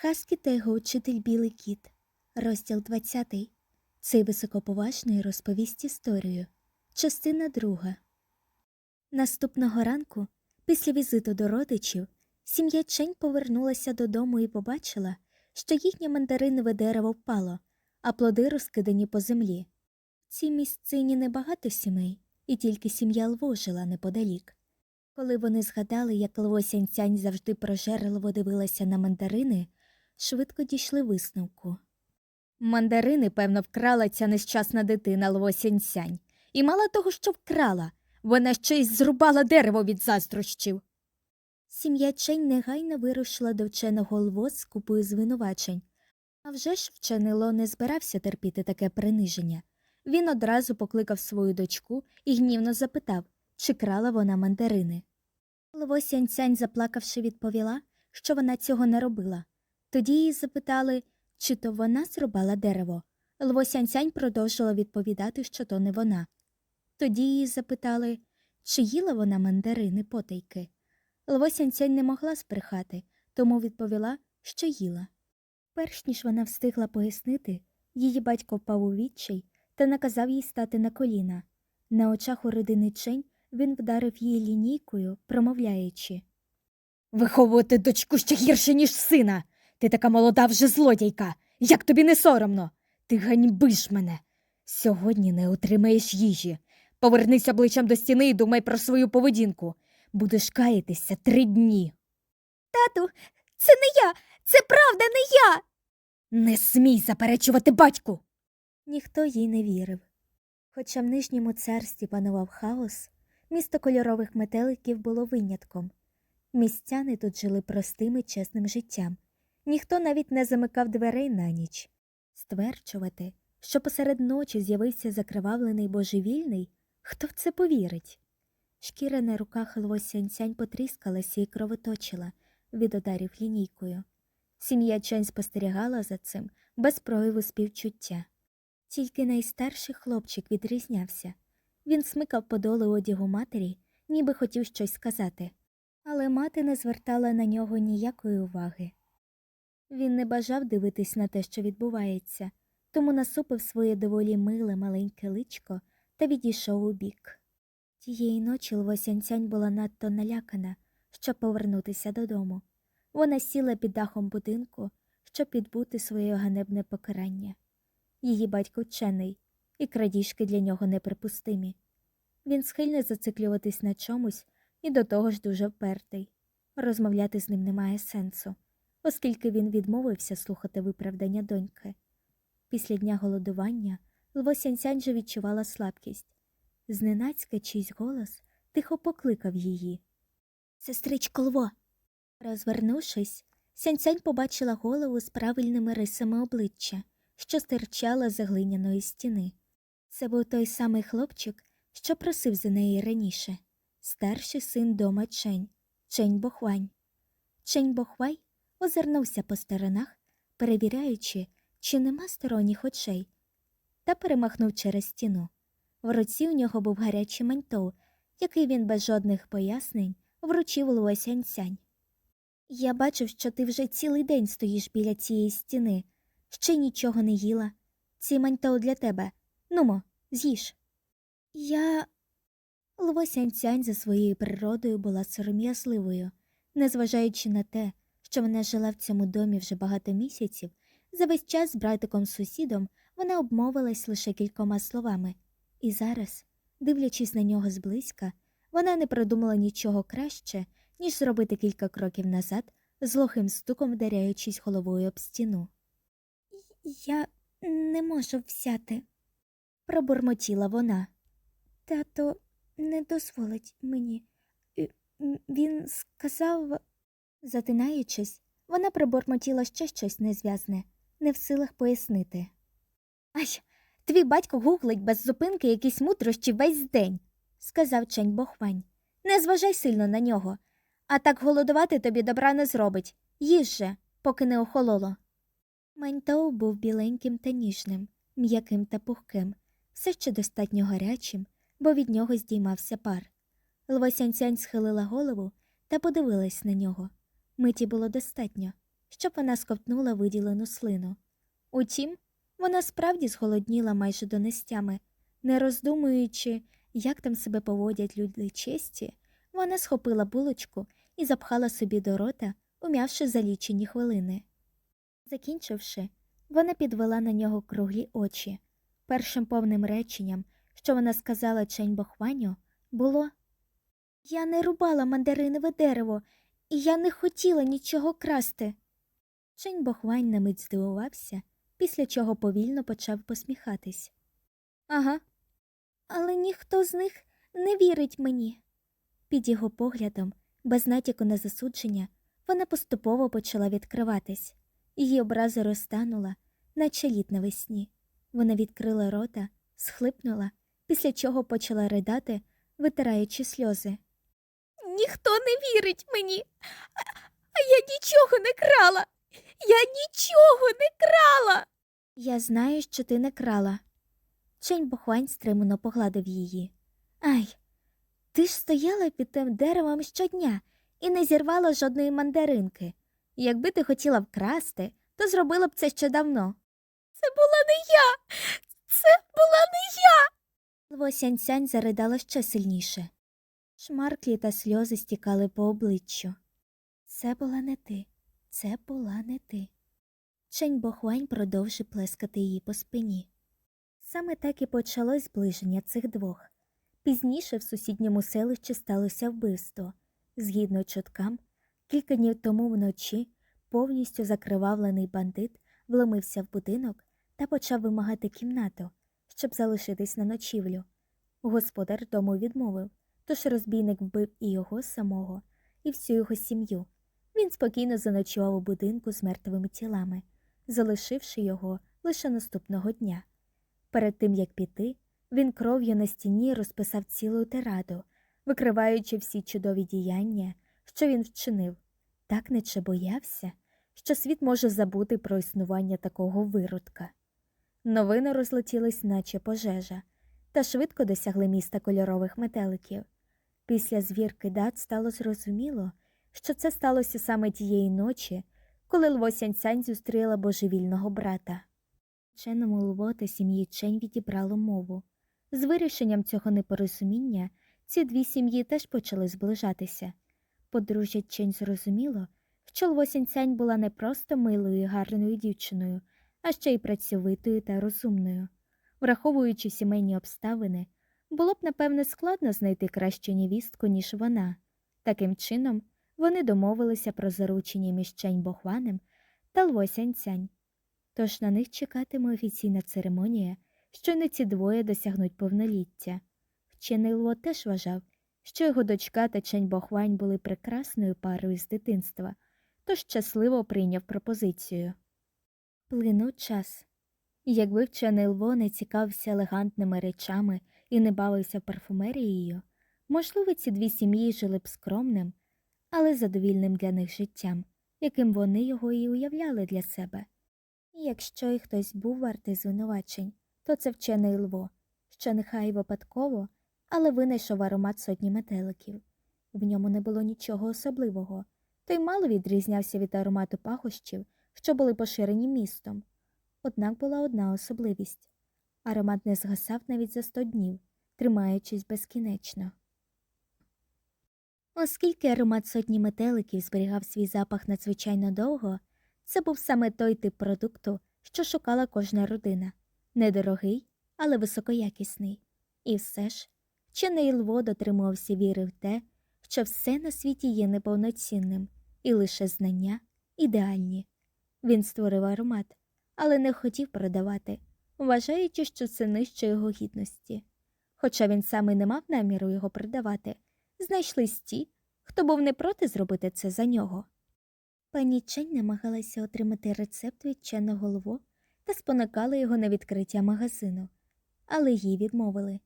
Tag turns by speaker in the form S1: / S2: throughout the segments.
S1: Хаскі та учитель Білий кіт, розділ 20. Цей високоповажний розповість історію. Частина друга. Наступного ранку, після візиту до родичів, сім'я Чень повернулася додому і побачила, що їхнє мандаринове дерево впало, а плоди розкидані по землі. В цій місцині небагато сімей, і тільки сім'я Лво жила неподалік. Коли вони згадали, як Лво Сянцянь завжди прожерливо дивилася на мандарини, швидко дійшли висновку. Мандарини, певно, вкрала ця нещасна дитина Лво Сянцянь. І мало того, що вкрала, вона ще й зрубала дерево від заздрощів. Сім'я Чень негайно вирушила до вченого Лво з купою звинувачень. А вже ж вчений Ло не збирався терпіти таке приниження. Він одразу покликав свою дочку і гнівно запитав, чи крала вона мандарини. Лво Сянцянь, заплакавши, відповіла, що вона цього не робила. Тоді її запитали, чи то вона зрубала дерево. Лвосянцянь продовжила відповідати, що то не вона. Тоді її запитали, чи їла вона мандарини потайки. Лвосянцянь не могла збрехати, тому відповіла, що їла. Перш ніж вона встигла пояснити, її батько впав у відчай та наказав їй стати на коліна. На очах у родини Чень він вдарив її лінійкою, промовляючи
S2: Виховувати дочку ще гірше, ніж сина. Ти така молода вже злодійка. Як тобі не соромно? Ти ганьбиш мене. Сьогодні не отримаєш їжі. Повернись обличчям до стіни і думай про свою поведінку. Будеш каятися три дні.
S1: Тату, це не я, це правда не я.
S2: Не смій заперечувати батьку.
S1: Ніхто їй не вірив. Хоча в нижньому царстві панував хаос, місто кольорових метеликів було винятком. Містяни тут жили простим і чесним життям. Ніхто навіть не замикав дверей на ніч. Стверджувати, що посеред ночі з'явився закривавлений божевільний, хто в це повірить? Шкіра на руках Лво Сянцянь потріскалася і кровоточила від ударів лінійкою. Сім'я Чань спостерігала за цим без прояву співчуття. Тільки найстарший хлопчик відрізнявся. Він смикав подоли одягу матері, ніби хотів щось сказати, але мати не звертала на нього ніякої уваги. Він не бажав дивитись на те, що відбувається, тому насупив своє доволі миле маленьке личко та відійшов у бік. Тієї ночі Лвосянцянь була надто налякана, щоб повернутися додому. Вона сіла під дахом будинку, щоб підбути своє ганебне покарання. Її батько вчений, і крадіжки для нього неприпустимі. Він схильний зациклюватись на чомусь і до того ж дуже впертий. Розмовляти з ним немає сенсу, оскільки він відмовився слухати виправдання доньки. Після дня голодування Лво Сянцянь же відчувала слабкість. Зненацька чийсь голос тихо покликав її. Сестричко Лво. Розвернувшись, Сянцянь побачила голову з правильними рисами обличчя, що стирчала за глиняної стіни. Це був той самий хлопчик, що просив за неї раніше старший син дома Чень, Чень Бохвань. Чень Бохвай озирнувся по сторонах, перевіряючи, чи нема сторонніх очей, та перемахнув через стіну. В руці у нього був гарячий маньтоу, який він без жодних пояснень вручив Луо Сянь. Я бачив, що ти вже цілий день стоїш біля цієї стіни, ще нічого не їла. Ці маньтоу для тебе. Нумо, з'їж. Я. Лво Сянцянь за своєю природою була сором'язливою, незважаючи на те, що вона жила в цьому домі вже багато місяців, за весь час з братиком сусідом вона обмовилась лише кількома словами, і зараз, дивлячись на нього зблизька, вона не придумала нічого краще, ніж зробити кілька кроків назад, з глухим стуком вдаряючись головою об стіну. Я не можу взяти, пробурмотіла вона. Тато не дозволить мені. Він сказав, затинаючись, вона пробурмотіла ще щось незв'язне, не в силах пояснити. Ай, твій батько гуглить без зупинки якісь мудрощі весь день, сказав Чень Бохвань. Не зважай сильно на нього, а так голодувати тобі добра не зробить. Їж же, поки не охололо. Маньтоу був біленьким та ніжним, м'яким та пухким, все ще достатньо гарячим, бо від нього здіймався пар. Лвосянцянь схилила голову та подивилась на нього. Миті було достатньо. щоб вона сковтнула виділену слину. Утім, вона справді зголодніла майже до нестями, не роздумуючи, як там себе поводять люди честі, вона схопила булочку і запхала собі до рота, ум'явши за лічені хвилини. Закінчивши, вона підвела на нього круглі очі. Першим повним реченням, що вона сказала Чень Бохваню, було Я не рубала мандаринове дерево, і я не хотіла нічого красти. Чень Бохвань на мить здивувався, після чого повільно почав посміхатись. Ага. Але ніхто з них не вірить мені. Під його поглядом, без натяку на засудження, вона поступово почала відкриватись. Її образа розтанула, наче лід навесні. Вона відкрила рота, схлипнула, після чого почала ридати, витираючи сльози. Ніхто не вірить мені, а, я нічого не крала. Я нічого не крала. Я знаю, що ти не крала. Чень Бохуань стримано погладив її. Ай, ти ж стояла під тим деревом щодня і не зірвала жодної мандаринки. Якби ти хотіла вкрасти, то зробила б це ще давно. Це була не я. Це була не я. Лво Сянь-Сянь заридала ще сильніше. Шмарклі та сльози стікали по обличчю. Це була не ти, це була не ти. Чень Бохуань продовжив плескати її по спині. Саме так і почалось зближення цих двох. Пізніше в сусідньому селищі сталося вбивство. Згідно чуткам, кілька днів тому вночі повністю закривавлений бандит вломився в будинок та почав вимагати кімнату, щоб залишитись на ночівлю. Господар дому відмовив, тож розбійник вбив і його самого, і всю його сім'ю. Він спокійно заночував у будинку з мертвими тілами, залишивши його лише наступного дня. Перед тим як піти, він кров'ю на стіні розписав цілу тираду, викриваючи всі чудові діяння, що він вчинив, так нече боявся, що світ може забути про існування такого виродка. Новини розлетілись, наче пожежа, та швидко досягли міста кольорових метеликів. Після звірки дат стало зрозуміло, що це сталося саме тієї ночі, коли Лво Сянь-Сянь зустріла божевільного брата. Ченному Лво та сім'ї Чень відібрало мову. З вирішенням цього непорозуміння ці дві сім'ї теж почали зближатися. Подружжя Чень зрозуміло, що Лво Сянь-Сянь була не просто милою і гарною дівчиною, а ще й працьовитою та розумною. Враховуючи сімейні обставини, було б, напевне, складно знайти кращу невістку, ніж вона. Таким чином, вони домовилися про заручення між Чень Бохванем та Лво Сянь-Сянь. Тож на них чекатиме офіційна церемонія, щойно ці двоє досягнуть повноліття. Вчений Лво теж вважав, що його дочка та Чень Бохвань були прекрасною парою з дитинства, тож щасливо прийняв пропозицію. Плинув час. Якби вчений Лво не цікавився елегантними речами і не бавився парфумерією, можливо, ці дві сім'ї жили б скромним, але задовільним для них життям, яким вони його і уявляли для себе. І якщо й хтось був вартий звинувачень, то це вчений Лво, що нехай випадково, але винайшов аромат сотні метеликів. В ньому не було нічого особливого, той мало відрізнявся від аромату пахощів, що були поширені містом. Однак була одна особливість аромат не згасав навіть за сто днів, тримаючись безкінечно. Оскільки аромат сотні метеликів зберігав свій запах надзвичайно довго, це був саме той тип продукту, що шукала кожна родина недорогий, але високоякісний. І все ж, вчений Лво дотримувався віри в те, що все на світі є неповноцінним, і лише знання ідеальні. Він створив аромат, але не хотів продавати, вважаючи, що це нижче його гідності. Хоча він сам і не мав наміру його продавати, знайшлись ті, хто був не проти зробити це за нього. Пані Чень намагалася отримати рецепт від вченого Лво та спонукала його на відкриття магазину, але їй відмовили.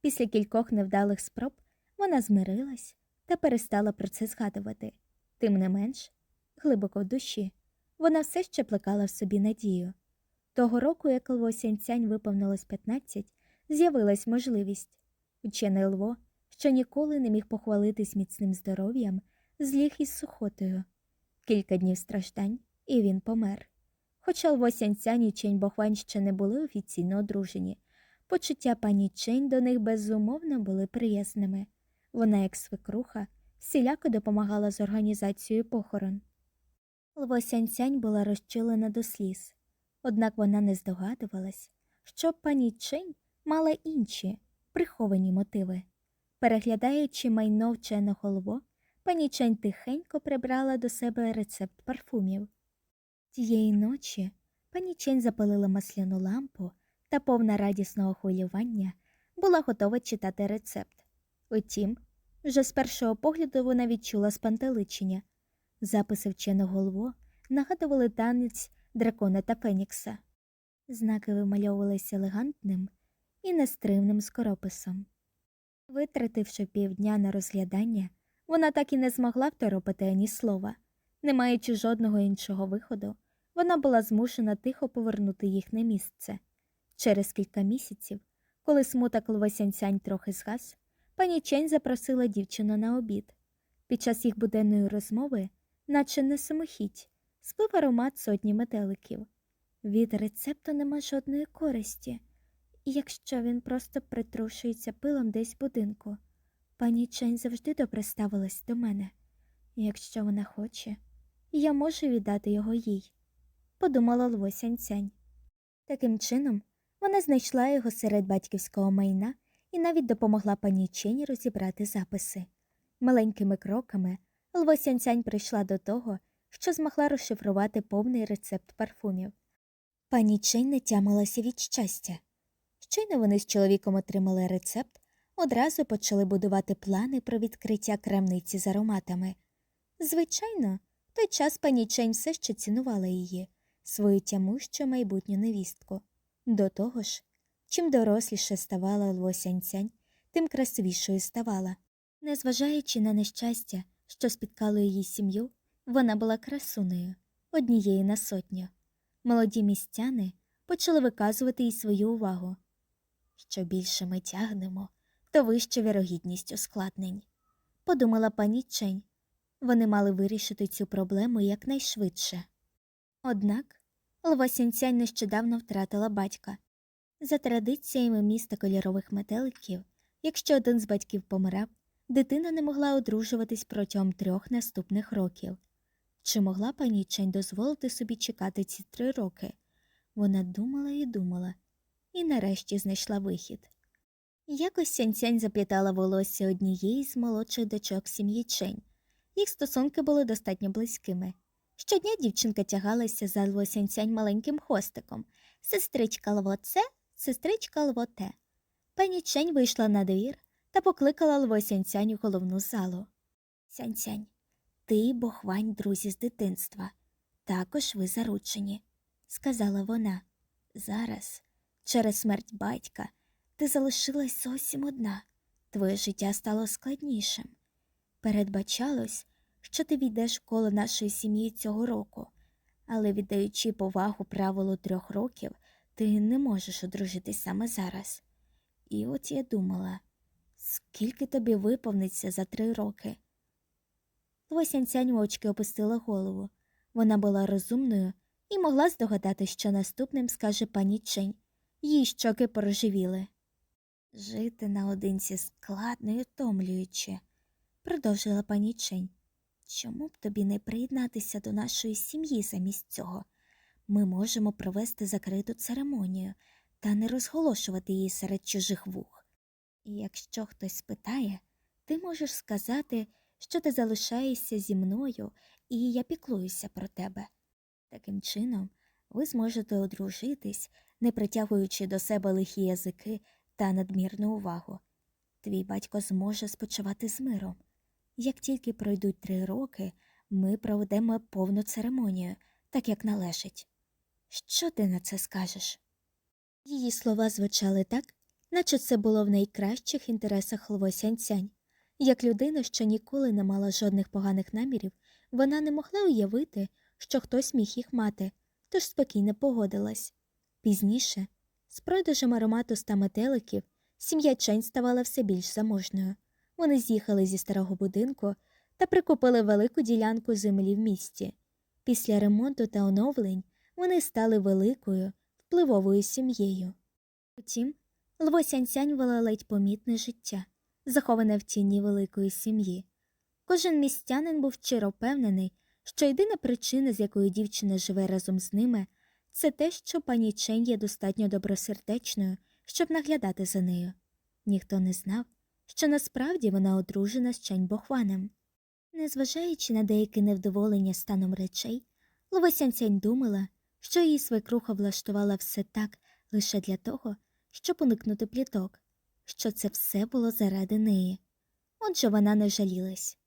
S1: Після кількох невдалих спроб вона змирилась та перестала про це згадувати. Тим не менш, глибоко в душі, вона все ще плекала в собі надію. Того року, як Лво Сянцянь виповнилось 15, з'явилась можливість. Вчений Лво, що ніколи не міг похвалитись міцним здоров'ям, зліг із сухотою. Кілька днів страждань, і він помер. Хоча Лво Сянцянь і Чень Бохвань ще не були офіційно одружені, почуття пані Чень до них безумовно були приязними. Вона, як свекруха, всіляко допомагала з організацією похорон. Лво Сянцянь була розчулена до сліз, однак вона не здогадувалась, що пані Чень мала інші приховані мотиви. Переглядаючи майно вченого Лво, пані Чень тихенько прибрала до себе рецепт парфумів. Тієї ночі пані Чень запалила масляну лампу та повна радісного хвилювання була готова читати рецепт. Утім, вже з першого погляду вона відчула спантеличення. Записи вченого Лво нагадували танець дракона та Фенікса. Знаки вимальовувалися елегантним і нестримним скорописом. Витративши півдня на розглядання, вона так і не змогла второпити ані слова. Не маючи жодного іншого виходу, вона була змушена тихо повернути їх на місце. Через кілька місяців, коли смуток Лвосянцянь трохи згас, пані Чень запросила дівчину на обід. Під час їх буденної розмови, наче не самохідь, сплив аромат сотні метеликів. Від рецепту нема жодної користі, якщо він просто притрушується пилом десь в будинку, пані Чень завжди добре ставилась до мене. Якщо вона хоче, я можу віддати його їй, подумала Лво Сянцянь. Таким чином, вона знайшла його серед батьківського майна і навіть допомогла пані Чені розібрати записи. Маленькими кроками Лво Сянцянь прийшла до того, що змогла розшифрувати повний рецепт парфумів. Пані Чень не тямилася від щастя. Щойно вони з чоловіком отримали рецепт, одразу почали будувати плани про відкриття крамниці з ароматами. Звичайно, в той час пані Чень все ще цінувала її, свою тямущу майбутню невістку. До того ж, чим доросліше ставала Лвосянцянь, тим красивішою ставала. Незважаючи на нещастя, що спіткало її сім'ю, вона була красунею, однією на сотню. Молоді містяни почали виказувати їй свою увагу. Що більше ми тягнемо, то вища вірогідність ускладнень. Подумала пані Чень. Вони мали вирішити цю проблему якнайшвидше. Однак Лвосянцянь нещодавно втратила батька. За традиціями міста кольорових метеликів, якщо один з батьків помирав, дитина не могла одружуватись протягом трьох наступних років. Чи могла пані Чень дозволити собі чекати ці три роки? Вона думала і думала, і нарешті знайшла вихід. Якось Сянцянь заплітала волосся однієї з молодших дочок сім'ї Чень. Їх стосунки були достатньо близькими. Щодня дівчинка тягалася за Лвосянцянь маленьким хвостиком. Сестричка Лво це, сестричка Лво те. Пані Чень вийшла на двір та покликала Лвосянцянь у головну залу. Сянцянь, ти бохвань друзі з дитинства. Також ви заручені, сказала вона. Зараз, через смерть батька, ти залишилась зовсім одна. Твоє життя стало складнішим. Передбачалось, що ти війдеш коло нашої сім'ї цього року, але віддаючи повагу правилу трьох років, ти не можеш одружитись саме зараз. І от я думала, скільки тобі виповниться за три роки. Лосянцянь мовчки опустила голову. Вона була розумною і могла здогадати, що наступним скаже пані Чень. Її щоки порожевіли. Жити наодинці складно і втомлююче, продовжила пані Чень. Чому б тобі не приєднатися до нашої сім'ї замість цього? Ми можемо провести закриту церемонію та не розголошувати її серед чужих вух. І якщо хтось спитає, ти можеш сказати, що ти залишаєшся зі мною, і я піклуюся про тебе. Таким чином, ви зможете одружитись, не притягуючи до себе лихі язики та надмірну увагу. Твій батько зможе спочивати з миром. Як тільки пройдуть три роки, ми проведемо повну церемонію, так як належить. Що ти на це скажеш? Її слова звучали так, наче це було в найкращих інтересах Лвосянцянь. Як людина, що ніколи не мала жодних поганих намірів, вона не могла уявити, що хтось міг їх мати, тож спокійно погодилась. Пізніше, з продажем аромату ста метеликів, сім'я Чень ставала все більш заможною. Вони з'їхали зі старого будинку та прикупили велику ділянку землі в місті. Після ремонту та оновлень вони стали великою, впливовою сім'єю. Утім, Лво Сянсянь вела ледь помітне життя, заховане в тіні великої сім'ї. Кожен містянин був щиро впевнений, що єдина причина, з якою дівчина живе разом з ними, це те, що пані Чень є достатньо добросердечною, щоб наглядати за нею. Ніхто не знав, що насправді вона одружена з Чень Бохваном. Незважаючи на деяке невдоволення станом речей, Лова Сянцянь думала, що її свекруха влаштувала все так лише для того, щоб уникнути пліток, що це все було заради неї. Отже, вона не жалілась.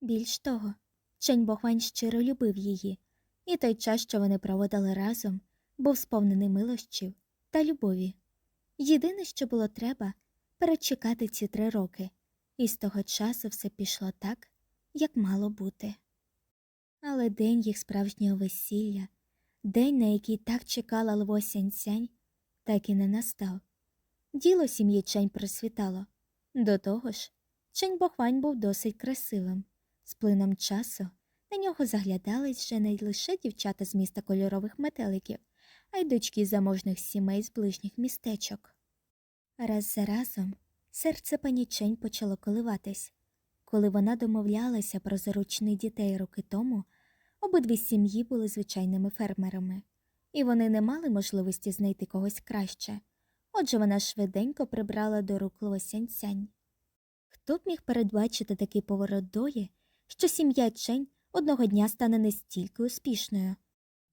S1: Більш того, Чень Бохвань щиро любив її, і той час, що вони проводили разом, був сповнений милощів та любові. Єдине, що було треба, перечекати ці три роки, і з того часу все пішло так, як мало бути. Але день їх справжнього весілля, день, на який так чекала Лво Сянцянь, так і не настав. Діло сім'ї Чень просвітало. До того ж, Чень Бохвань був досить красивим. З плином часу на нього заглядались вже не лише дівчата з міста кольорових метеликів, а й дочки заможних сімей з ближніх містечок. Раз за разом серце пані Чень почало коливатись. Коли вона домовлялася про заручних дітей роки тому, обидві сім'ї були звичайними фермерами, і вони не мали можливості знайти когось краще. Отже, вона швиденько прибрала до рук Лосянцянь. Хто б міг передбачити такий поворот долі, що сім'я Чень одного дня стане настільки успішною?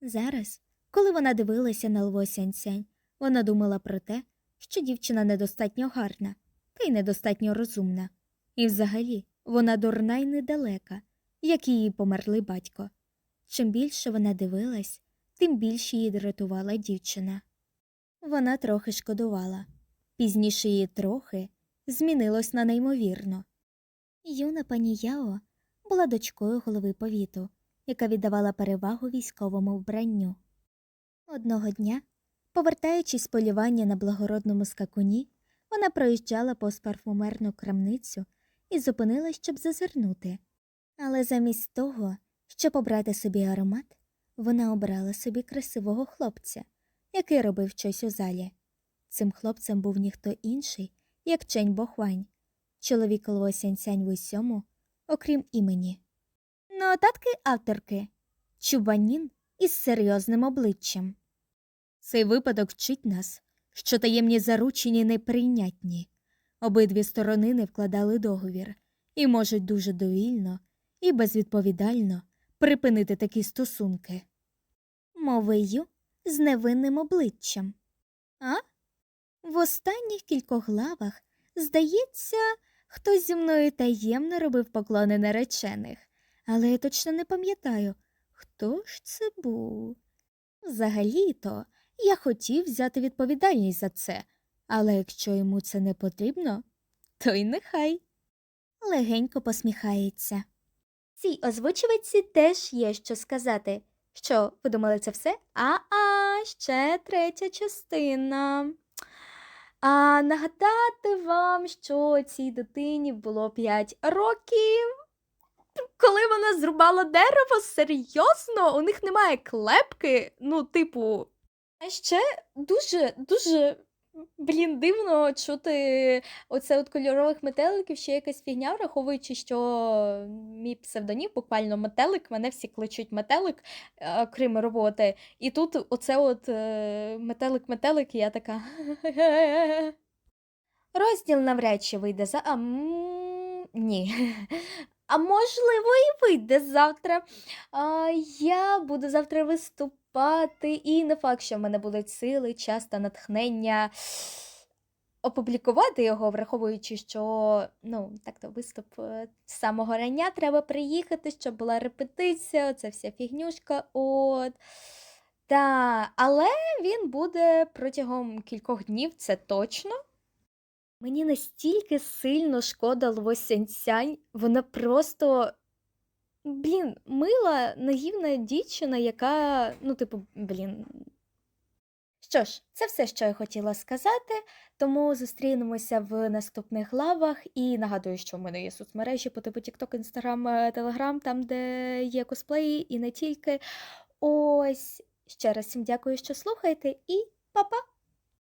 S1: Зараз, коли вона дивилася на Лво Сянцянь, вона думала про те, що дівчина недостатньо гарна, та й недостатньо розумна. І взагалі вона дурна й недалека, як її померлий батько. Чим більше вона дивилась, тим більше її дратувала дівчина. Вона трохи шкодувала. Пізніше її трохи змінилось на неймовірно. Юна пані Яо була дочкою голови повіту, яка віддавала перевагу військовому вбранню. Одного дня, повертаючись з полювання на благородному скакуні, вона проїжджала повз парфумерну крамницю і зупинилась, щоб зазирнути. Але замість того, щоб обрати собі аромат, вона обрала собі красивого хлопця, який робив щось у залі. Цим хлопцем був ніхто інший, як Чень Бохвань, чоловік Лво Сянцянь в усьому, окрім імені. Нотатки авторки Чубанін із серйозним обличчям. Цей випадок вчить нас, що таємні заручені неприйнятні. Обидві сторони не вкладали договір і можуть дуже довільно і безвідповідально припинити такі стосунки. Мовию з невинним обличчям. А? В останніх кількох главах, здається, хтось зі мною таємно робив поклони наречених, але я точно не пам'ятаю, хто ж це був. Взагалі-то я хотів взяти відповідальність за це, але якщо йому це не потрібно, то й нехай. Легенько посміхається. Цій озвучувачці теж є що сказати. Що, ви думали це все? А-а, ще третя частина. А нагадати вам, що цій дитині було 5 років. Коли вона зрубала дерево, серйозно, у них немає клепки. Ну, типу. А ще дуже, дуже, блін, дивно чути оце от кольорових метеликів, ще якась фігня, враховуючи, що мій псевдонім, буквально метелик, мене всі кличуть метелик, е, крім роботи. І тут оце от е, метелик-метелик, і я така. Розділ навряд чи вийде за. А, ні. А можливо, і вийде завтра. А, я буду завтра виступати, і не факт, що в мене будуть сили, час та натхнення опублікувати його, враховуючи, що ну, так-то виступ е, з самого рання треба приїхати, щоб була репетиція, це вся фігнюшка. От. Та, але він буде протягом кількох днів, це точно. Мені настільки сильно шкода Лво вона просто. Блін, мила, наївна дівчина, яка, ну, типу, блін. Що ж, це все, що я хотіла сказати, тому зустрінемося в наступних главах. І нагадую, що в мене є соцмережі по типу TikTok, Instagram, Telegram, там, де є косплеї, і не тільки. Ось ще раз всім дякую, що слухаєте, і па-па!